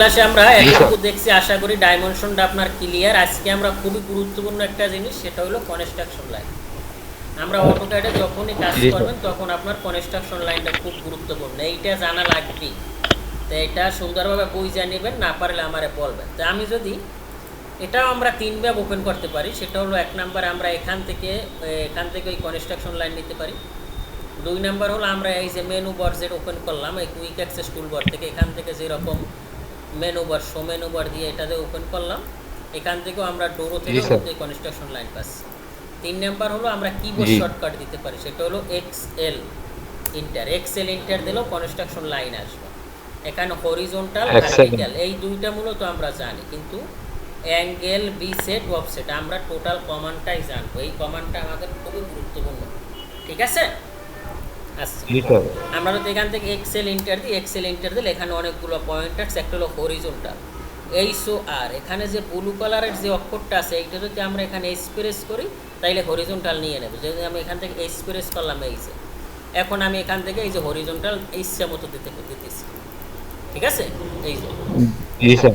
ক্লাসে আমরা এতটুকু দেখছি আশা করি ডাইমেনশনটা আপনার ক্লিয়ার আজকে আমরা খুবই গুরুত্বপূর্ণ একটা জিনিস সেটা হলো কনস্ট্রাকশন লাইন আমরা অটোক্যাডে যখনই কাজ করবেন তখন আপনার কনস্ট্রাকশন লাইনটা খুব গুরুত্বপূর্ণ। এইটা জানা লাগবেই তো এটা সুন্দরভাবে বই জানিবেন না পারলে আমারে বলবেন। তো আমি যদি এটাও আমরা তিন ভাবে ওপেন করতে পারি সেটা হলো এক নাম্বার আমরা এখান থেকে এখান থেকে ওই কনস্ট্রাকশন লাইন নিতে পারি। দুই নাম্বার হলো আমরা এই যে মেনু বার যেটা ওপেন করলাম এই কুইক অ্যাক্সেস টুল বার থেকে এখান থেকে যেরকম menu bar show menu bar দিয়ে এটাতে ওপেন করলাম। এখান থেকেও আমরা ডোরো থেকে কনস্ট্রাকশন লাইন পাচ্ছি তিন নাম্বার হলো আমরা কিবোর্ড শর্টকাট দিতে পারি সেটা হলো X L enter X L enter দিলেও কনস্ট্রাকশন লাইন আসবে। এখানে হরিজন্টাল. ভার্টিক্যাল এই দুইটা মূলত আমরা জানি কিন্তু অ্যাঙ্গেল বি সেট অফসেট আমরা টোটাল কমান্ডটাই জানব। এই কমান্ডটা আমাদের খুবই গুরুত্বপূর্ণ। ঠিক আছে? আমরা তো এখান থেকে এক্সেল ইন্টার দিই এক্সেল ইন্টার দিলে এখানে অনেকগুলো পয়েন্টার্স একটা হলো হরিজন্টাল এই সো আর এখানে যে ব্লু কালারের যে অক্ষরটা আছে এইটা যদি আমরা এখানে এক্সপ্রেস করি তাইলে হরিজন্টাল নিয়ে নেব। যদি আমি এখান থেকে এক্সপ্রেস করলাম এই যে এখন আমি এখান থেকে এই যে হরিজন্টাল ইচ্ছা মতো দিতে দিতেছি। ঠিক আছে? এই যে।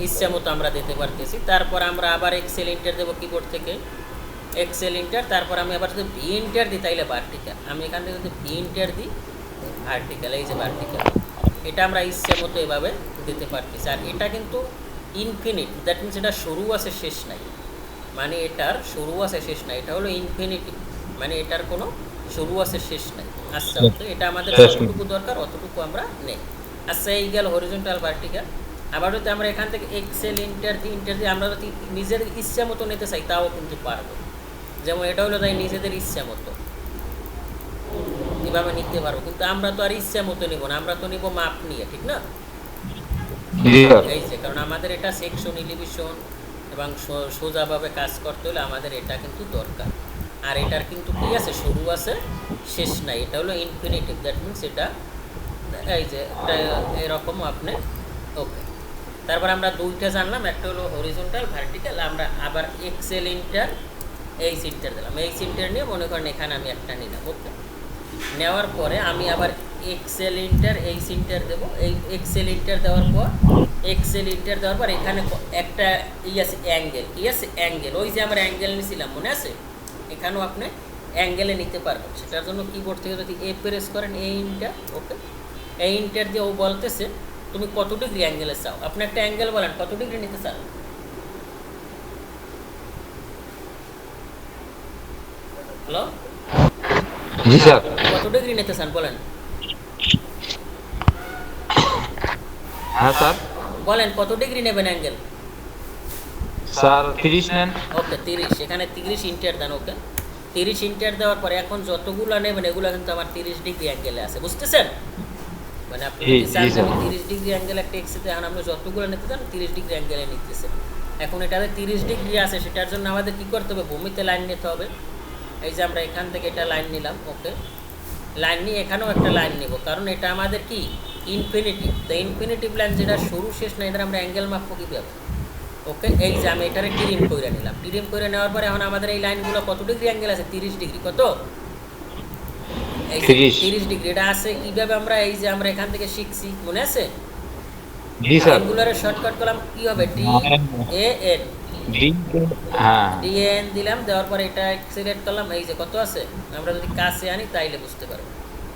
ইচ্ছা মতো আমরা দিতে পারতেছি। তারপর আমরা আবার এক্সেল ইন্টার দেবো কিবোর্ড থেকে। এক্সেল ইন্টার তারপর আমি আবার যদি ভি ইন্টার দিই তাইলে ভার্টিক্যাল আমি এখান থেকে যদি ভি ইন্টার দিই ভার্টিক্যাল এই যে ভার্টিক্যাল এটা আমরা ইচ্ছা মতো এভাবে দিতে পারতেছি। আর এটা কিন্তু ইনফিনিট দ্যাট মিনস এটা শুরু আছে শেষ নাই। মানে এটার শুরু আছে শেষ নাই। এটা হলো ইনফিনিটি মানে এটার কোনো শুরু আছে শেষ নাই। আচ্ছা তো এটা আমাদের যতটুকু দরকার অতটুকু আমরা নেই। আচ্ছা এই গেল হরিজন্টাল ভার্টিক্যাল আবার যদি আমরা এখান থেকে এক্সেল ইন্টার দিয়ে ইন্টার দিয়ে আমরা যদি নিজের ইচ্ছা মতো নিতে চাই তাও কিন্তু পারব। যেমন এটা হলো তাই নিজেদের ইচ্ছা মতো। এভাবে নিতে পারব? কিন্তু আমরা তো আর ইচ্ছা মতো নিব না আমরা তো নিব মাপ নিয়ে ঠিক না? এই যে কারণ আমাদের এটা সেকশন ইলিভিশন এবং সোজাভাবে কাজ করতে হলে আমাদের এটা কিন্তু দরকার। আর এটার কিন্তু কি আছে? শুরু আছে শেষ নাই। এটা হলো ইনফিনিটিভ দ্যাট মিনস এটা এই যে একটা এরকম আপনি ওকে তারপর আমরা দুইটা জানলাম একটা হলো হরিজন্টাল ভার্টিক্যাল আমরা আবার এক্সেল ইন্টার এই সিনটার দিলাম। এই সিনটার নিয়ে মনে করেন এখানে আমি একটা নিলাম ওকে নেওয়ার পরে আমি আবার এক্সেল ইন্টার এই সিনটার দেব। এই এক্সেল ইন্টার দেওয়ার পর এক্সেল ইন্টার দেওয়ার পর এখানে একটা ই আছে অ্যাঙ্গেল কি আছে? অ্যাঙ্গেল ওই যে আমরা অ্যাঙ্গেল নিয়েছিলাম মনে আছে? এখানেও আপনি অ্যাঙ্গেলে নিতে পারবেন। সেটার জন্য কিবোর্ড থেকে যদি এ প্রেস করেন এই ইন্টার ওকে এই ইন্টার দিয়ে ও বলতেছে, তুমি কত ডিগ্রি অ্যাঙ্গেলে চাও? আপনি একটা অ্যাঙ্গেল বলেন, কত ডিগ্রি নিতে চান? হ্যালো জি স্যার। কত ডিগ্রি নিতে চান বলেন? হ্যাঁ স্যার। বলেন কত ডিগ্রি নেবেন অ্যাঙ্গেল? স্যার তিরিশ নেন। ওকে তিরিশ। এখানে তিরিশ ইন্টার দেন ওকে। তিরিশ ইন্টার দেওয়ার পরে এখন যতগুলো নেবেন এগুলো কিন্তু আমার তিরিশ ডিগ্রি অ্যাঙ্গেলে আছে বুঝতেছেন? মানে আপনি স্যার। তিরিশ ডিগ্রি অ্যাঙ্গেল একটা এক্সিতে এখন আপনি যতগুলো নিতে চান তিরিশ ডিগ্রি অ্যাঙ্গেলে নিতেছেন। এখন এটাতে তিরিশ ডিগ্রি আছে সেটার জন্য আমাদের কি করতে হবে? ভূমিতে লাইন নিতে হবে। এই যে আমরা এখান থেকে এটা লাইন নিলাম ওকে লাইন নিয়ে এখানেও একটা লাইন নিব কারণ এটা আমাদের কি? ইনফিনিটিভ তো ইনফিনিটিভ লাইন যেটা শুরু শেষ না এদের আমরা অ্যাঙ্গেল মাপবো কীভাবে ওকে এই যে আমি এটারে টিরিম করে নিলাম। টিরিম করে নেওয়ার পরে এখন আমাদের এই লাইনগুলো কত ডিগ্রি অ্যাঙ্গেল আছে? তিরিশ ডিগ্রি কত? এই যে 30 তিরিশ ডিগ্রি এটা আছে কীভাবে আমরা এই যে আমরা এখান থেকে শিখছি মনে আছে? জি স্যার। শর্টকাট করলাম কি হবে? ডি এ এন হ্যাঁ। ডি এন দিলাম দেওয়ার পরে এটা সিলেক্ট করলাম এই যে কত আছে? আমরা যদি কাছে আনি তাইলে বুঝতে পারব।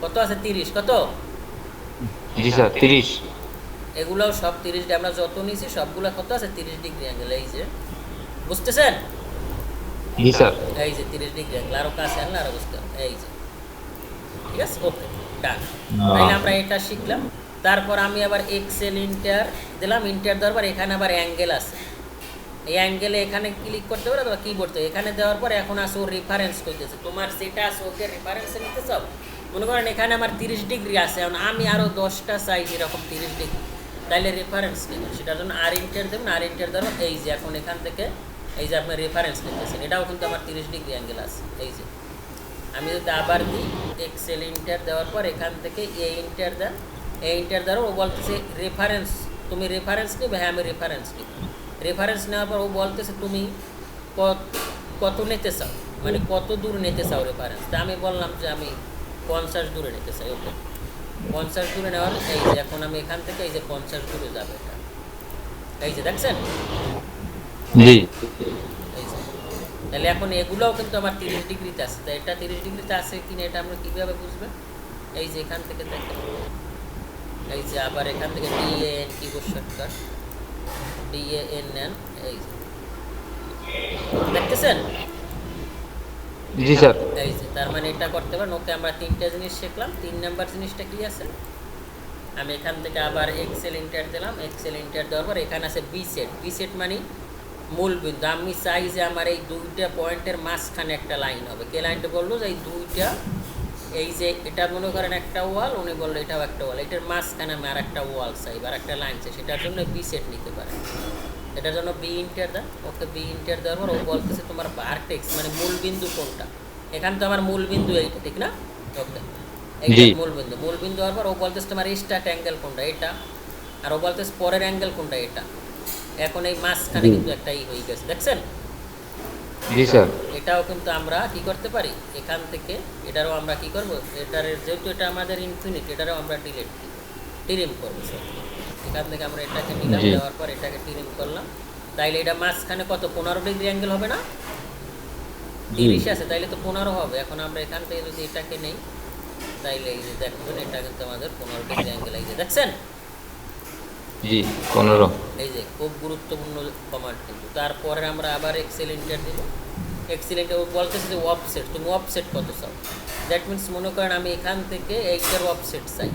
কত আছে? তিরিশ। কত? জি স্যার তিরিশ। এগুলোও সব তিরিশ আমরা যত নিয়েছি সবগুলো কত আছে? তিরিশ ডিগ্রি অ্যাঙ্গেল এই যে। বুঝতেছেন? জি স্যার। এই যে তিরিশ ডিগ্রি অ্যাঙ্গেল আরও কাছে আনলে আরও বুঝতে এই যে। ঠিক আছে? ওকে ডান তাহলে আমরা এটা শিখলাম। তারপর আমি আবার এক্সেল ইন্টার দিলাম। ইন্টার দেওয়ার পর এখানে আবার অ্যাঙ্গেল আছে। এই অ্যাঙ্গেলে এখানে ক্লিক করতে পারে অথবা কিবোর্ড থেকে এখানে দেওয়ার পর এখন আসো রেফারেন্স করতেছে তোমার যেটা আছে ওকে রেফারেন্সে নিতে চাও। মনে করেন এখানে আমার তিরিশ ডিগ্রি আছে। এখন আমি আরও দশটা চাই এরকম তিরিশ ডিগ্রি তাইলে রেফারেন্স নেবেন সেটার জন্য আর ইন্টার দেবেন। আর ইন্টার পর এই যে এখন এখান থেকে এই যে আপনার রেফারেন্স নিতেছেন। এটাও কিন্তু আমার তিরিশ ডিগ্রি অ্যাঙ্গেল আছে। এই যে। আমি যদি আবার দিই এক্সেল ইন্টার দেওয়ার পর এখান থেকে এ ইন্টার দেন। এ ইন্টার দেওয়ার ও বলতেছে রেফারেন্স তুমি রেফারেন্স নিবে? হ্যাঁ আমি রেফারেন্স নিই রেফারেন্স নেওয়ার পর ও বলতেছে তুমি কত কত নিতে চাও? মানে কত দূর নিতে চাও রেফারেন্স তা আমি বললাম যে আমি পঞ্চাশ দূরে নিতে চাই। ওকে। পঞ্চাশ দূরে নেওয়ার এই যে এখন আমি এখান থেকে এই যে পঞ্চাশ দূরে যাবে এটা। এই যে দেখছেন? জি। তাহলে এখন এগুলোও কিন্তু আমার তিরিশ ডিগ্রিতে আছে। তা এটা তিরিশ ডিগ্রিতে আছে কিনা এটা আমরা কীভাবে বুঝবেন এই যে এখান থেকে দেখেন। এই যে আবার এখান থেকে ডিএএন কি শর্টকাট ডিএএন নেন এই দেখতেছেন জি স্যার। এই যে তার মানে এটা করতে পারেন। ওকে আমরা তিনটা জিনিস শিখলাম। তিন নাম্বার জিনিসটা কি আছে? আমি এখান থেকে আবার এক্সেল ইন্টার দিলাম। এক্সেল ইন্টার দেওয়ার পর এখানে আছে বি সেট বি সেট মানে মূল বিন্দু। আমি চাই যে আমার এই দুইটা পয়েন্টের মাঝখানে একটা লাইন হবে। কে লাইনটা বলল? যে এই দুইটা এই যে এটা মনে করেন একটা ওয়াল উনি বলল এটাও একটা ওয়াল। এটার মাঝখানে আমি আর একটা ওয়াল চাই আর একটা লাইন চাই সেটার জন্য বি সেট নিতে পারে। এটার জন্য বি ইন্টার দেন ওকে বি ইন্টার দেওয়ার পর ও বলতেছে তোমার ভার্টেক্স মানে মূল বিন্দু কোনটা? এখান তো আমার মূল বিন্দু এইটা ঠিক না? ওকে। মূল বিন্দু মূল বিন্দু হওয়ার পর ও বলতেছে তোমার স্টার্ট অ্যাঙ্গেল কোনটা? এটা। আর ও বলতেছে পরের অ্যাঙ্গেল কোনটা? এটা। এখন এই মাঝখানে কিন্তু একটা ই হয়ে গেছে। দেখছেন? জি স্যার। এটাও কিন্তু আমরা কি করতে পারি? এখান থেকে এটারও আমরা কি করব? এটার যেহেতু এটা আমাদের ইনফিনিট এটারও আমরা ডিলিট দিব। টিরিম করব স্যার। এখান থেকে আমরা এটাকে নিলাম দেওয়ার পর এটাকে টিরিম করলাম। তাইলে এটা মাঝখানে কত? পনেরো ডিগ্রি অ্যাঙ্গেল হবে না? তিরিশ আছে তাইলে তো পনেরো হবে। এখন আমরা এখান থেকে যদি এটাকে নেই তাইলে এই যে দেখবেন এটা কিন্তু আমাদের পনেরো ডিগ্রি অ্যাঙ্গেল এই যে দেখছেন? জি, পনেরো। এই যে, খুব গুরুত্বপূর্ণ কমান্ড কিন্তু। তারপরে আমরা আবার এক্সেল ইন্টার দিব। এক্সেল ইন্টার বলতেছে যে অফসেট তুমি অফসেট কত চাও? দ্যাট মিনস মনে করেন আমি এখান থেকে এইটার অফসেট চাই।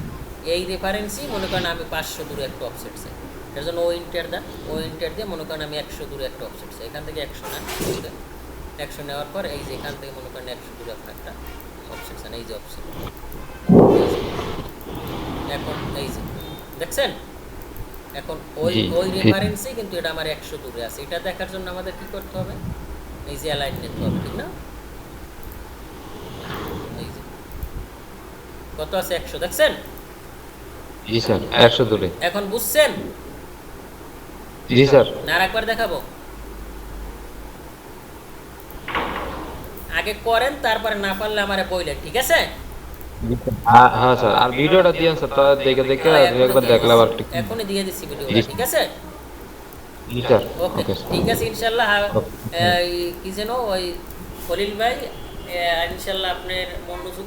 এই রেফারেন্সই মনে করেন আমি পাঁচশো দূরে একটা অফসেট চাই। এর জন্য ও ইন্টার দেন। ও ইন্টার দিয়ে মনে করেন আমি একশো দূরে একটা অফসেট চাই। এখান থেকে একশো নেন। একশো নেওয়ার পর এই যে এখান থেকে মনে করেন একশো দূরে আপনার একটা অফসেট এই যে অফসেট এখন এই যে, দেখছেন? এখন ওই ওই ঠিক। রেফারেন্সেই কিন্তু এটা আমার একশো দূরে আছে। এটা দেখার জন্য আমাদের কি করতে হবে? এই যে অ্যালাইন নিতে হবে ঠিক না? কত আছে? একশো দেখছেন? জি স্যার একশো দূরে। এখন বুঝছেন? জি স্যার। না আর একবার দেখাবো। আগে করেন তারপরে না পারলে আমারে বইলেন ঠিক আছে? হ্যাঁ স্যার আর ভিডিওটা দিয়েন স্যার তা দেখে দেখে হ্যাঁ, একবার দেখলাম আর এখনই দিয়ে দিচ্ছি ভিডিওটা। ঠিক আছে? ওকে ঠিক আছে ইনশাল্লাহ। কি যেন ওই খলিল ভাই ইনশাল্লাহ আপনার মনোযোগ